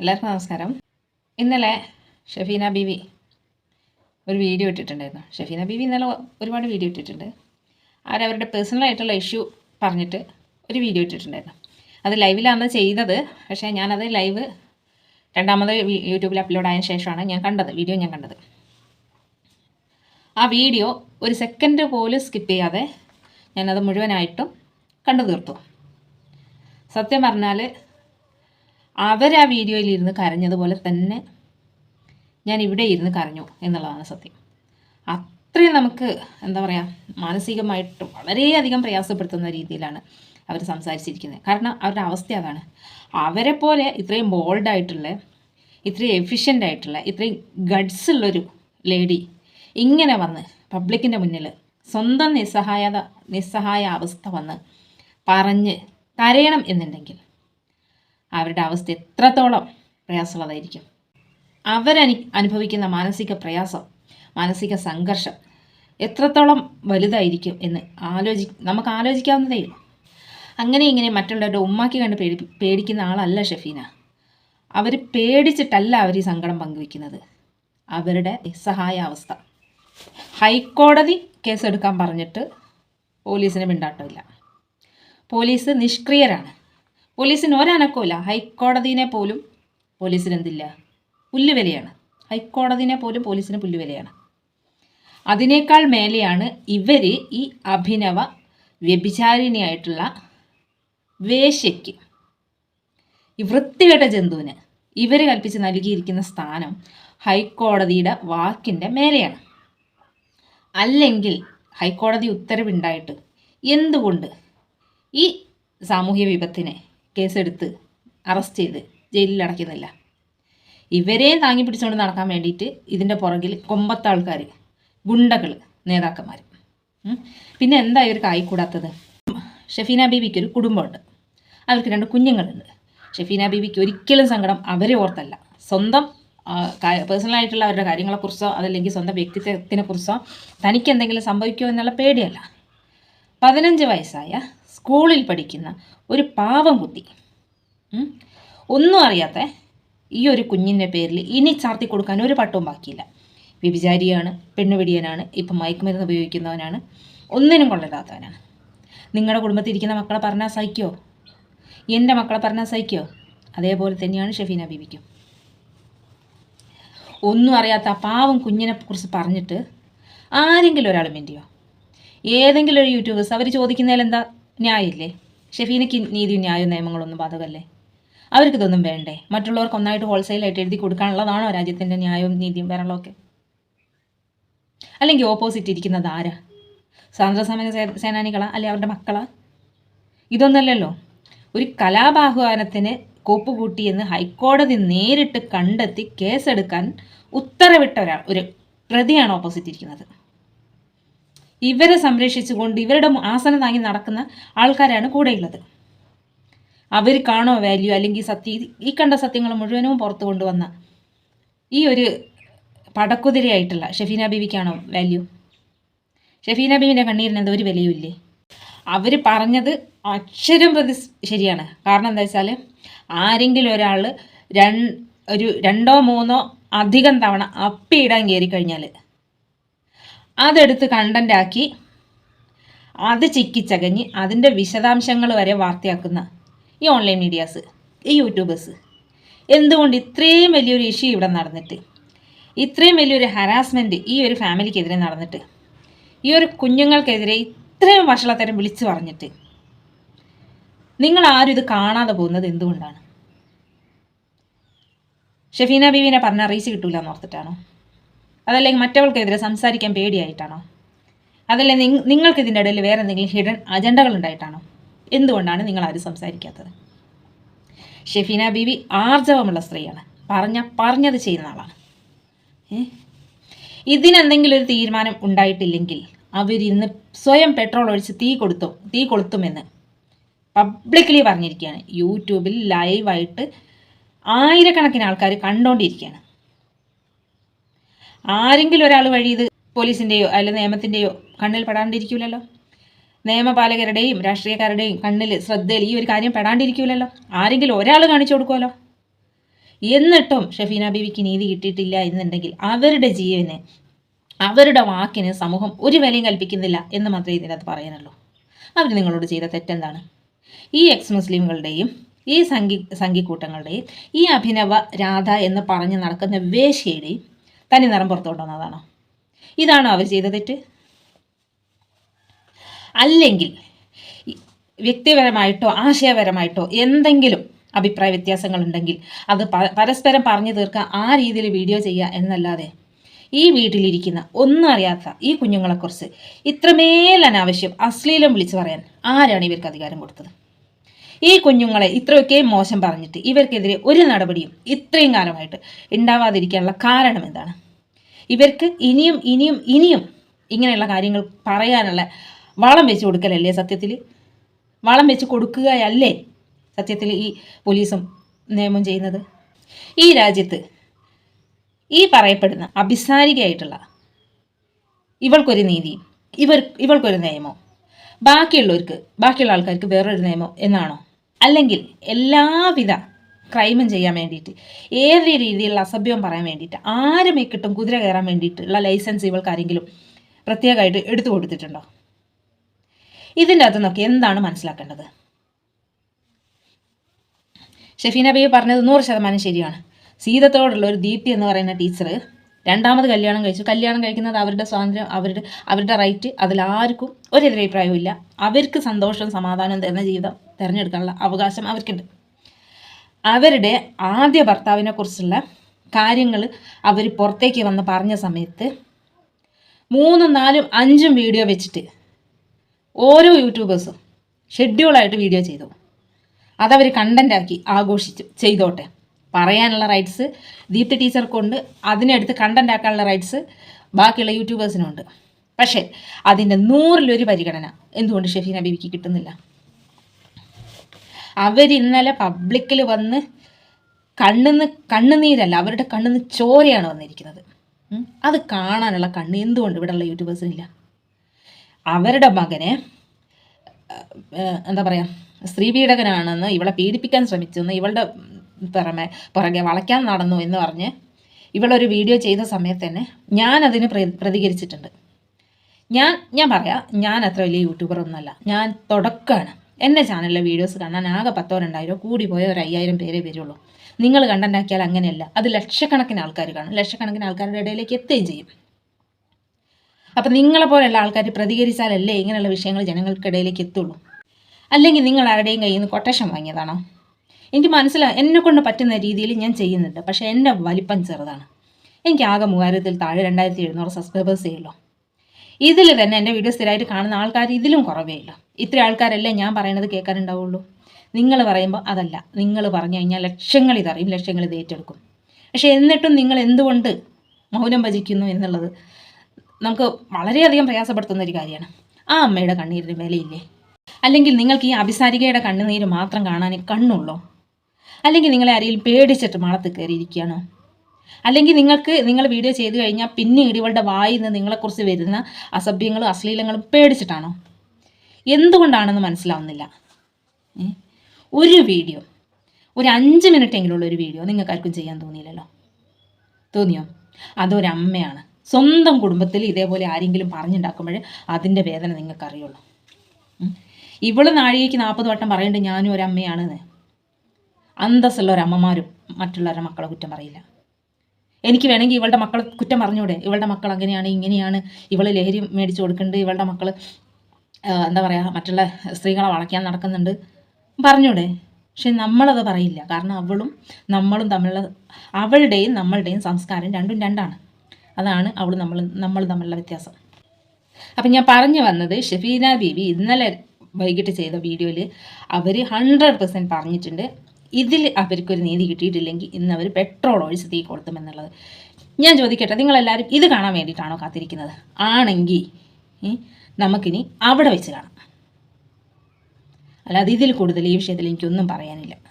എല്ലാവർക്കും നമസ്കാരം. ഇന്നലെ ഷഫീന ബീവി ഒരു വീഡിയോ ഇട്ടിട്ടുണ്ടായിരുന്നു. ഷഫീന ബീവി ഇന്നലെ ഒരുപാട് വീഡിയോ ഇട്ടിട്ടുണ്ട്. അവരവരുടെ പേഴ്സണലായിട്ടുള്ള ഇഷ്യൂ പറഞ്ഞിട്ട് ഒരു വീഡിയോ ഇട്ടിട്ടുണ്ടായിരുന്നു. അത് ലൈവിലാണ് ചെയ്തത്. പക്ഷേ ഞാനത് ലൈവ് രണ്ടാമത് യൂട്യൂബിൽ അപ്ലോഡ് ആയതിനു ശേഷമാണ് ഞാൻ കണ്ടത് വീഡിയോ ഞാൻ കണ്ടത്. ആ വീഡിയോ ഒരു സെക്കൻഡ് പോലും സ്കിപ്പ് ചെയ്യാതെ ഞാനത് മുഴുവനായിട്ടും കണ്ടു തീർത്തു. സത്യം പറഞ്ഞാൽ അവർ ആ വീഡിയോയിൽ ഇരുന്ന് കരഞ്ഞതുപോലെ തന്നെ ഞാൻ ഇവിടെ ഇരുന്ന് കരഞ്ഞു എന്നുള്ളതാണ് സത്യം. അത്രയും നമുക്ക് എന്താ പറയുക മാനസികമായിട്ട് വളരെയധികം പ്രയാസപ്പെടുത്തുന്ന രീതിയിലാണ് അവർ സംസാരിച്ചിരിക്കുന്നത്. കാരണം അവരുടെ അവസ്ഥ അതാണ്. അവരെ പോലെ ഇത്രയും ബോൾഡായിട്ടുള്ള ഇത്രയും എഫിഷ്യന്റ് ആയിട്ടുള്ള ഇത്രയും ഗഡ്സ് ഉള്ളൊരു ലേഡി ഇങ്ങനെ വന്ന് പബ്ലിക്കിന്റെ മുന്നിൽ സ്വന്തം നിസ്സഹായത നിസ്സഹായ അവസ്ഥ വന്ന് പറഞ്ഞ് കരയണം എന്നുണ്ടെങ്കിൽ അവരുടെ അവസ്ഥ എത്രത്തോളം പ്രയാസമുള്ളതായിരിക്കും. അവരനി അനുഭവിക്കുന്ന മാനസിക പ്രയാസം മാനസിക സംഘർഷം എത്രത്തോളം വലുതായിരിക്കും എന്ന് ആലോചി നമുക്ക് ആലോചിക്കാവുന്നതേ അങ്ങനെ ഇങ്ങനെ മറ്റുള്ളവരുടെ ഉമ്മാക്കി കണ്ട് പേടി പേടിക്കുന്ന ആളല്ല ഷെഫീന. അവർ പേടിച്ചിട്ടല്ല അവർ ഈ സങ്കടം പങ്കുവെക്കുന്നത് അവരുടെ നിസ്സഹായ അവസ്ഥ ഹൈക്കോടതി കേസെടുക്കാൻ പറഞ്ഞിട്ട് പോലീസിന് മിണ്ടാട്ടമില്ല. പോലീസ് നിഷ്ക്രിയരാണ്. പോലീസിന് ഒരനക്കമില്ല ഹൈക്കോടതിനെ പോലും പോലീസിന് എന്തില്ല പുല്ലുവിലയാണ്. ഹൈക്കോടതിനെ പോലും പോലീസിന് പുല്ലുവിലയാണ്. അതിനേക്കാൾ മേലെയാണ് ഇവർ ഈ അഭിനവ വ്യഭിചാരിണിയായിട്ടുള്ള വേശ്യയ്ക്ക് ഈ വൃത്തികെട്ട ജന്തുവിന് ഇവർ കൽപ്പിച്ച് നൽകിയിരിക്കുന്ന സ്ഥാനം ഹൈക്കോടതിയുടെ വാക്കിന്റെ മേലെയാണ്. അല്ലെങ്കിൽ ഹൈക്കോടതി ഉത്തരവുണ്ടായിട്ട് എന്തുകൊണ്ട് ഈ സാമൂഹ്യ വിപത്തിനെ കേസെടുത്ത് അറസ്റ്റ് ചെയ്ത് ജയിലിൽ അടയ്ക്കുന്നില്ല. ഇവരെ താങ്ങി പിടിച്ചുകൊണ്ട് നടക്കാൻ വേണ്ടിയിട്ട് ഇതിന്റെ പുറകിൽ കൊമ്പത്താൾക്കാർ ഗുണ്ടകൾ നേതാക്കന്മാർ പിന്നെ എന്താ ഇവർക്ക് ആയിക്കൂടാത്തത്? ഷഫീന ബീബിക്ക് ഒരു കുടുംബമുണ്ട്. അവർക്ക് രണ്ട് കുഞ്ഞുങ്ങളുണ്ട്. ഷഫീന ബീബിക്ക് ഒരിക്കലും സങ്കടം അവരെ ഓർത്തല്ല. സ്വന്തം പേഴ്സണലായിട്ടുള്ള അവരുടെ കാര്യങ്ങളെക്കുറിച്ചോ അതല്ലെങ്കിൽ സ്വന്തം വ്യക്തിത്വത്തിനെക്കുറിച്ചോ തനിക്ക് എന്തെങ്കിലും സംഭവിക്കുമോ എന്നുള്ള പേടിയല്ല. പതിനഞ്ച് വയസ്സായ സ്കൂളിൽ പഠിക്കുന്ന ഒരു പാവം കുട്ടി ഒന്നും അറിയാത്ത ഈ ഒരു കുഞ്ഞിന്റെ പേരിൽ ഇനി ചാർത്തി കൊടുക്കാൻ ഒരു പട്ടവും ബാക്കിയില്ല. വ്യഭിചാരിയാണ് പെണ്ണുപിടിയനാണ് ഇപ്പം മയക്കുമരുന്ന് ഉപയോഗിക്കുന്നവനാണ് ഒന്നിനും കൊള്ളരുതാത്തവനാണ് നിങ്ങളുടെ കുടുംബത്തിൽ ഇരിക്കുന്ന മക്കളെ പറഞ്ഞാൽ സഹിക്കോ? എന്റെ മക്കളെ പറഞ്ഞാൽ സഹിക്കോ? അതേപോലെ തന്നെയാണ് ഷഫീന ബീബിക്കും ഒന്നും അറിയാത്ത പാവം കുഞ്ഞിനെ കുറിച്ച് പറഞ്ഞിട്ട് ആരെങ്കിലും ഒരാൾ മിണ്ടിയോ? ഏതെങ്കിലും ഒരു യൂട്യൂബേഴ്സ് അവർ ചോദിക്കുന്നതിൽ എന്താ ന്യായമില്ലേ? ഷെഫീനയ്ക്ക് നീതിയും ന്യായവും നിയമങ്ങളൊന്നും ബാധകമല്ലേ? അവർക്കിതൊന്നും വേണ്ടേ? മറ്റുള്ളവർക്ക് ഒന്നായിട്ട് ഹോൾസെയിലായിട്ട് എഴുതി കൊടുക്കാനുള്ളതാണോ രാജ്യത്തിന്റെ ന്യായവും നീതിയും വരണമൊക്കെ അല്ലെങ്കിൽ ഓപ്പോസിറ്റ് ഇരിക്കുന്നത് ആരാ? സ്വാതന്ത്ര്യ സമര സേ- സേനാനികളാ? അല്ലെ അവരുടെ മക്കളാ? ഇതൊന്നല്ലല്ലോ. ഒരു കലാപാഹ്വാനത്തിന് കോപ്പുകൂട്ടിയെന്ന് ഹൈക്കോടതി നേരിട്ട് കണ്ടെത്തി കേസെടുക്കാൻ ഉത്തരവിട്ട ഒരാൾ ഒരു പ്രതിയാണ് ഓപ്പോസിറ്റ് ഇരിക്കുന്നത്. ഇവരെ സംരക്ഷിച്ചുകൊണ്ട് ഇവരുടെ ആസനം താങ്ങി നടക്കുന്ന ആൾക്കാരാണ് കൂടെയുള്ളത്. അവർ കാണോ വാല്യൂ അല്ലെങ്കിൽ സത്യ ഈ കണ്ട സത്യങ്ങൾ മുഴുവനും പുറത്തു കൊണ്ടുവന്ന ഈ ഒരു പടക്കുതിരയായിട്ടുള്ള ഷഫീന ബീവിക്കാണോ വാല്യൂ ഷഫീന ബീവിന്റെ കണ്ണീരിന് എന്തോ ഒരു വിലയുമില്ലേ? അവർ പറഞ്ഞത് അക്ഷരം പ്രതി ശരിയാണ്. കാരണം എന്താ വെച്ചാൽ ആരെങ്കിലും ഒരാൾ ഒരു രണ്ടോ മൂന്നോ അധികം തവണ അപ്പിയിടാൻ കയറി കഴിഞ്ഞാൽ അതെടുത്ത് കണ്ടന്റാക്കി അത് ചിക്കിച്ചകഞ്ഞ് അതിന്റെ വിശദാംശങ്ങൾ വരെ വാർത്തയാക്കുന്ന ഈ ഓൺലൈൻ മീഡിയാസ് ഈ യൂട്യൂബേഴ്സ് എന്തുകൊണ്ട് ഇത്രയും വലിയൊരു ഇഷ്യൂ ഇവിടെ നടന്നിട്ട്? ഇത്രയും വലിയൊരു ഹരാസ്മെന്റ് ഈ ഒരു ഫാമിലിക്കെതിരെ നടന്നിട്ട്. ഈ ഒരു കുഞ്ഞുങ്ങൾക്കെതിരെ ഇത്രയും വഷളത്തരം വിളിച്ചു പറഞ്ഞിട്ട്. നിങ്ങൾ ആരും ഇത് കാണാതെ പോകുന്നത് എന്തുകൊണ്ടാണ്? ഷെഫീന ബീവിനെ പറഞ്ഞ അറിയിച്ച് കിട്ടൂല എന്ന് ഓർത്തിട്ടാണോ? അതല്ലെങ്കിൽ മറ്റവൾക്കെതിരെ സംസാരിക്കാൻ പേടിയായിട്ടാണോ? അതല്ലേ നിങ്ങൾക്ക് ഇതിന്റെ ഇടയിൽ വേറെ എന്തെങ്കിലും ഹിഡൻ അജണ്ടകൾ ഉണ്ടായിട്ടാണോ? എന്തുകൊണ്ടാണ് നിങ്ങൾ ആരും സംസാരിക്കാത്തത്? ഷെഫീന ബീവി ആർജവമുള്ള സ്ത്രീയാണ്. പറഞ്ഞ പറഞ്ഞത് ചെയ്യുന്ന ആളാണ്. ഇതിനെന്തെങ്കിലും ഒരു തീരുമാനം ഉണ്ടായിട്ടില്ലെങ്കിൽ അവരിന്ന് സ്വയം പെട്രോൾ ഒഴിച്ച് തീ കൊടുത്തു തീ കൊളുത്തുമെന്ന് പബ്ലിക്കലി പറഞ്ഞിരിക്കുകയാണ്. യൂട്യൂബിൽ ലൈവായിട്ട് ആയിരക്കണക്കിന് ആൾക്കാർ കണ്ടുകൊണ്ടിരിക്കുകയാണ് ആരെങ്കിലും ഒരാൾ വഴി ഇത് പോലീസിന്റെയോ അല്ല നിയമത്തിന്റെയോ കണ്ണിൽ പെടാണ്ടിരിക്കില്ലല്ലോ നിയമപാലകരുടെയും രാഷ്ട്രീയക്കാരുടെയും കണ്ണിൽ ശ്രദ്ധയിൽ ഈ ഒരു കാര്യം പെടാണ്ടിരിക്കില്ലല്ലോ ആരെങ്കിലും ഒരാൾ കാണിച്ചു കൊടുക്കുമല്ലോ എന്നിട്ടും ഷഫീന ബീവിക്ക് നീതി കിട്ടിയിട്ടില്ല എന്നുണ്ടെങ്കിൽ അവരുടെ ജീവന് അവരുടെ വാക്കിന് സമൂഹം ഒരു വിലയും കൽപ്പിക്കുന്നില്ല എന്ന് മാത്രമേ ഇതിനകത്ത് പറയാനുള്ളൂ. അവർ നിങ്ങളോട് ചെയ്ത തെറ്റെന്താണ്? ഈ എക്സ് മുസ്ലിമുകളുടെയും ഈ സംഘി സംഘിക്കൂട്ടങ്ങളുടെയും ഈ അഭിനവ രാധ എന്ന് പറഞ്ഞ് നടക്കുന്ന വേശ്യയുടെയും തനി നിറം പുറത്തു കൊണ്ടുവന്നതാണോ ഇതാണോ അവർ ചെയ്ത തെറ്റ്? അല്ലെങ്കിൽ വ്യക്തിപരമായിട്ടോ ആശയപരമായിട്ടോ എന്തെങ്കിലും അഭിപ്രായ വ്യത്യാസങ്ങളുണ്ടെങ്കിൽ അത് പരസ്പരം പറഞ്ഞു തീർക്കുക ആ രീതിയിൽ വീഡിയോ ചെയ്യുക എന്നല്ലാതെ ഈ വീട്ടിലിരിക്കുന്ന ഒന്നും അറിയാത്ത ഈ കുഞ്ഞുങ്ങളെക്കുറിച്ച് ഇത്രമേൽ അനാവശ്യം അശ്ലീലം വിളിച്ചു പറയാൻ ആരാണ് ഇവർക്ക് അധികാരം കൊടുത്തത്? ഈ കുഞ്ഞുങ്ങളെ ഇത്രയൊക്കെ മോശം പറഞ്ഞിട്ട് ഇവർക്കെതിരെ ഒരു നടപടിയും ഇത്രയും കാലമായിട്ട് ഉണ്ടാവാതിരിക്കാനുള്ള കാരണം എന്താണ്? ഇവർക്ക് ഇനിയും ഇനിയും ഇനിയും ഇങ്ങനെയുള്ള കാര്യങ്ങൾ പറയാനുള്ള വളം വെച്ച് കൊടുക്കലല്ലേ സത്യത്തിൽ? വളം വെച്ച് കൊടുക്കുകയല്ലേ സത്യത്തിൽ ഈ പോലീസും നിയമം ചെയ്യുന്നത്? ഈ രാജ്യത്ത് ഈ പറയപ്പെടുന്ന അഭിസാരികയായിട്ടുള്ള ഇവൾക്കൊരു നീതിയും ഇവർ ഇവൾക്കൊരു നിയമം ബാക്കിയുള്ളവർക്ക് ബാക്കിയുള്ള ആൾക്കാർക്ക് വേറൊരു നിയമം എന്നാണോ? അല്ലെങ്കിൽ എല്ലാവിധ ക്രൈമും ചെയ്യാൻ വേണ്ടിയിട്ട് ഏത് രീതിയിലുള്ള അസഭ്യം പറയാൻ വേണ്ടിയിട്ട് ആരുമേ മേക്കിട്ടും കുതിര കയറാൻ വേണ്ടിയിട്ടുള്ള ലൈസൻസ് ഇവൾക്ക് ആരെങ്കിലും പ്രത്യേകമായിട്ട് എടുത്തു കൊടുത്തിട്ടുണ്ടോ? ഇതിന്റെ അകത്ത് നോക്കി എന്താണ് മനസ്സിലാക്കേണ്ടത്? ഷെഫീന ബേബി പറഞ്ഞത് നൂറ് ശതമാനം ശരിയാണ്. സീതത്തോടുള്ള ഒരു ദീപ്തി എന്ന് പറയുന്ന ടീച്ചർ രണ്ടാമത് കല്യാണം കഴിച്ചു. കല്യാണം കഴിക്കുന്നത് അവരുടെ സ്വാതന്ത്ര്യം അവരുടെ അവരുടെ റൈറ്റ് അതിലാർക്കും ഒരെതിരഭിപ്രായവും ഇല്ല. അവർക്ക് സന്തോഷവും സമാധാനവും തരുന്ന ജീവിതം തിരഞ്ഞെടുക്കാനുള്ള അവകാശം അവർക്കുണ്ട്. അവരുടെ ആദ്യ ഭർത്താവിനെ കുറിച്ചുള്ള കാര്യങ്ങൾ അവർ പുറത്തേക്ക് വന്ന് പറഞ്ഞ സമയത്ത് മൂന്നും നാലും അഞ്ചും വീഡിയോ വെച്ചിട്ട് ഓരോ യൂട്യൂബേഴ്സും ഷെഡ്യൂളായിട്ട് വീഡിയോ ചെയ്തു. അതവർ കണ്ടന്റാക്കി ആഘോഷിച്ചു ചെയ്തോട്ടെ. പറയാനുള്ള റൈറ്റ്സ് ദീപ്തി ടീച്ചർക്കുണ്ട് അതിനെടുത്ത് കണ്ടന്റ് ആക്കാനുള്ള റൈറ്റ്സ് ബാക്കിയുള്ള യൂട്യൂബേഴ്സിനുണ്ട് പക്ഷേ അതിന്റെ നൂറിലൊരു പരിഗണന എന്തുകൊണ്ട് ഷെഫീന ബീവിക്ക് കിട്ടുന്നില്ല? അവർ ഇന്നലെ പബ്ലിക്കിൽ വന്ന് കണ്ണിന്ന് കണ്ണുനീരല്ല അവരുടെ കണ്ണിന്ന് ചോരയാണ് വന്നിരിക്കുന്നത്. അത് കാണാനുള്ള കണ്ണ് എന്തുകൊണ്ട് ഇവിടെയുള്ള യൂട്യൂബേഴ്സിനില്ല അവരുടെ മകനെ എന്താ പറയുക സ്ത്രീ പീഡകനാണെന്ന് ഇവളെ പീഡിപ്പിക്കാൻ ശ്രമിച്ചുന്ന ഇവളുടെ പുറമെ പുറകെ വളയ്ക്കാൻ നടന്നു എന്ന് പറഞ്ഞ് ഇവളൊരു വീഡിയോ ചെയ്ത സമയത്ത് തന്നെ ഞാൻ അതിന് പ്ര പ്രതികരിച്ചിട്ടുണ്ട്. ഞാൻ ഞാൻ പറയാം ഞാൻ അത്ര വലിയ യൂട്യൂബർ ഒന്നുമല്ല. ഞാൻ തുടക്കമാണ് എന്റെ ചാനലിലെ വീഡിയോസ് കാണാൻ ആകെ പത്തോ രണ്ടായിരോ കൂടി പോയ ഒരു അയ്യായിരം പേരേ വരുള്ളൂ. നിങ്ങൾ കണ്ടന്റാക്കിയാൽ അങ്ങനെയല്ല. അത് ലക്ഷക്കണക്കിന് ആൾക്കാർ കാണും. ലക്ഷക്കണക്കിന് ആൾക്കാരുടെ ഇടയിലേക്ക് എത്തുകയും ചെയ്യും. അപ്പം നിങ്ങളെപ്പോലെയുള്ള ആൾക്കാർ പ്രതികരിച്ചാലല്ലേ ഇങ്ങനെയുള്ള വിഷയങ്ങൾ ജനങ്ങൾക്കിടയിലേക്ക് എത്തുള്ളൂ? അല്ലെങ്കിൽ നിങ്ങൾ ആരുടെയും കയ്യിൽ നിന്ന് കൊട്ടേഷൻ വാങ്ങിയതാണോ? എനിക്ക് മനസ്സിലാവും എന്നെ കൊണ്ട് പറ്റുന്ന രീതിയിൽ ഞാൻ ചെയ്യുന്നുണ്ട്. പക്ഷേ എന്റെ വലിപ്പം ചെറുതാണ്. എനിക്ക് ആകെ മൂവായിരത്തിൽ താഴെ രണ്ടായിരത്തി എഴുന്നൂറ് സബ്സ്ക്രൈബേഴ്സേ ഉള്ളൂ. ഇതിൽ തന്നെ എന്റെ വീഡിയോ സ്ഥിരമായിട്ട് കാണുന്ന ആൾക്കാർ ഇതിലും കുറവേ ഇല്ല ഇത്ര ആൾക്കാരല്ലേ ഞാൻ പറയുന്നത് കേൾക്കാനുണ്ടാവുള്ളൂ. നിങ്ങൾ പറയുമ്പോൾ അതല്ല. നിങ്ങൾ പറഞ്ഞു കഴിഞ്ഞാൽ ലക്ഷങ്ങൾ ഇതറിയും ലക്ഷങ്ങൾ ഇത് ഏറ്റെടുക്കും. പക്ഷേ എന്നിട്ടും നിങ്ങൾ എന്തുകൊണ്ട് മൗനം ഭജിക്കുന്നു എന്നുള്ളത് നമുക്ക് വളരെയധികം പ്രയാസപ്പെടുത്തുന്ന ഒരു കാര്യമാണ്. ആ അമ്മയുടെ കണ്ണീരിന് വിലയില്ലേ? അല്ലെങ്കിൽ നിങ്ങൾക്ക് ഈ അഭിസാരികയുടെ കണ്ണുനീര് മാത്രം കാണാൻ കണ്ണുള്ളോ? അല്ലെങ്കിൽ നിങ്ങളെ ആരെങ്കിലും പേടിച്ചിട്ട് മണത്ത് കയറിയിരിക്കുകയാണോ അല്ലെങ്കിൽ നിങ്ങൾക്ക് നിങ്ങൾ വീഡിയോ ചെയ്തു കഴിഞ്ഞാൽ പിന്നീട് ഇവളുടെ വായിൽ നിന്ന് നിങ്ങളെക്കുറിച്ച് വരുന്ന അസഭ്യങ്ങളും അശ്ലീലങ്ങളും പേടിച്ചിട്ടാണോ? എന്തുകൊണ്ടാണെന്ന് മനസ്സിലാവുന്നില്ല? ഒരു വീഡിയോ ഒരു അഞ്ച് മിനിറ്റ് എങ്കിലുള്ള ഒരു വീഡിയോ നിങ്ങൾക്കാർക്കും ചെയ്യാൻ തോന്നിയില്ലല്ലോ. തോന്നിയോ? അതൊരമ്മയാണ്. സ്വന്തം കുടുംബത്തിൽ ഇതേപോലെ ആരെങ്കിലും പറഞ്ഞുണ്ടാക്കുമ്പോൾ അതിന്റെ വേദന നിങ്ങൾക്കറിയുള്ളൂ. ഇവൾ നാഴികയ്ക്ക് നാൽപ്പത് വട്ടം പറയേണ്ടത് ഞാനും ഒരമ്മയാണെന്ന്. അന്തസ്സുള്ള ഒരു മറ്റുള്ളവരുടെ മക്കളെ കുറ്റം പറയില്ല. എനിക്ക് വേണമെങ്കിൽ ഇവളുടെ മക്കളെ കുറ്റം പറഞ്ഞൂടെ ഇവളുടെ മക്കൾ അങ്ങനെയാണ് ഇങ്ങനെയാണ്. ഇവൾ ലഹരി മേടിച്ചു കൊടുക്കുന്നുണ്ട്. ഇവളുടെ മക്കൾ എന്താ പറയുക മറ്റുള്ള സ്ത്രീകളെ വളയ്ക്കാൻ നടക്കുന്നുണ്ട്. പറഞ്ഞൂടെ? പക്ഷെ നമ്മളത് പറയില്ല. കാരണം അവളും നമ്മളും തമ്മിലുള്ള അവളുടെയും നമ്മളുടെയും സംസ്കാരം രണ്ടും രണ്ടാണ്. അതാണ് അവൾ നമ്മൾ നമ്മൾ തമ്മിലുള്ള വ്യത്യാസം. അപ്പം ഞാൻ പറഞ്ഞു വന്നത് ഷെഫീന ബീവി ഇന്നലെ വൈകിട്ട് ചെയ്ത വീഡിയോയിൽ അവർ ഹൺഡ്രഡ് പെർസെന്റ് പറഞ്ഞിട്ടുണ്ട്. ഇതിൽ അവർക്കൊരു നീതി കിട്ടിയിട്ടില്ലെങ്കിൽ ഇന്ന് അവർ പെട്രോൾ ഒഴിച്ച് തീ കൊളുത്തുമെന്നുള്ളത് ഞാൻ ചോദിക്കട്ടെ നിങ്ങളെല്ലാവരും ഇത് കാണാൻ വേണ്ടിയിട്ടാണോ കാത്തിരിക്കുന്നത്? ആണെങ്കിൽ നമുക്കിനി അവിടെ വെച്ച് കാണാം. അല്ലാതെ ഇതിൽ കൂടുതൽ ഈ വിഷയത്തിൽ എനിക്കൊന്നും പറയാനില്ല.